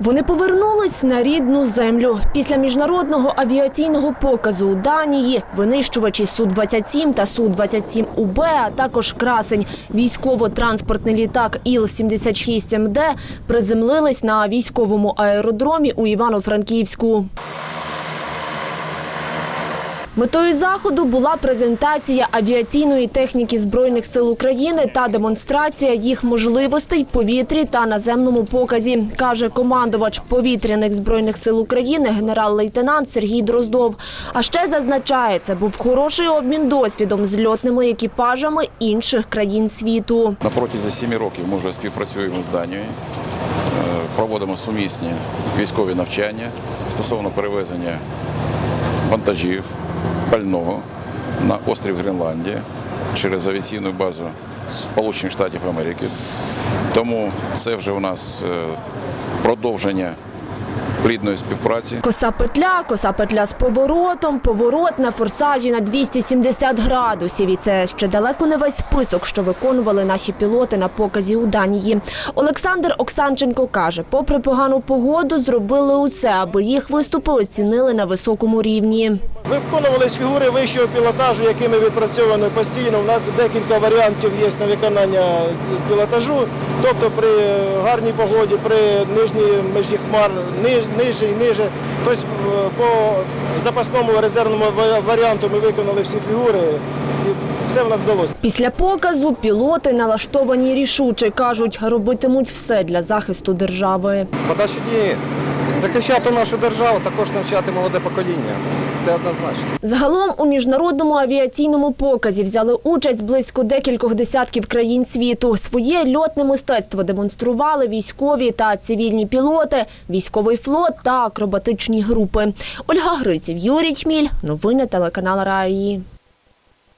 Вони повернулись на рідну землю. Після міжнародного авіаційного показу у Данії винищувачі Су-27 та Су-27УБ, а також красень військово-транспортний літак Іл-76МД приземлились на військовому аеродромі у Івано-Франківську. Метою заходу була презентація авіаційної техніки Збройних сил України та демонстрація їх можливостей в повітрі та наземному показі, каже командувач повітряних збройних сил України генерал-лейтенант Сергій Дроздов. А ще зазначає, це був хороший обмін досвідом з льотними екіпажами інших країн світу. На протязі семи років ми вже співпрацюємо з Данією, е, проводимо сумісні військові навчання стосовно перевезення вантажів, пального на острів Гренландія через авіаційну базу Сполучених Штатів Америки. Тому це вже у нас е, продовження плідної співпраці. Коса петля, коса петля з поворотом, поворот на форсажі на 270 градусів. І це ще далеко не весь список, що виконували наші пілоти на показі у Данії. Олександр Оксанченко каже, попри погану погоду, зробили усе, аби їх виступи оцінили на високому рівні. Виконувались фігури вищого пілотажу, якими відпрацьовано постійно. У нас декілька варіантів є на виконання пілотажу. Тобто при гарній погоді, при нижній межі хмар, ниже і ниже. Тобто е, по запасному резервному варіанту ми виконали всі фігури і все в нас вдалося. Після показу пілоти налаштовані рішуче кажуть, робитимуть все для захисту держави. Подальші дії захищати нашу державу, також навчати молоде покоління. Це однозначно. Загалом у міжнародному авіаційному показі взяли участь близько декількох десятків країн світу. Своє льотне мистецтво демонстрували військові та цивільні пілоти, військовий флот та акробатичні групи. Ольга Гриців, Юрій Чміль. Новини телеканал Раї.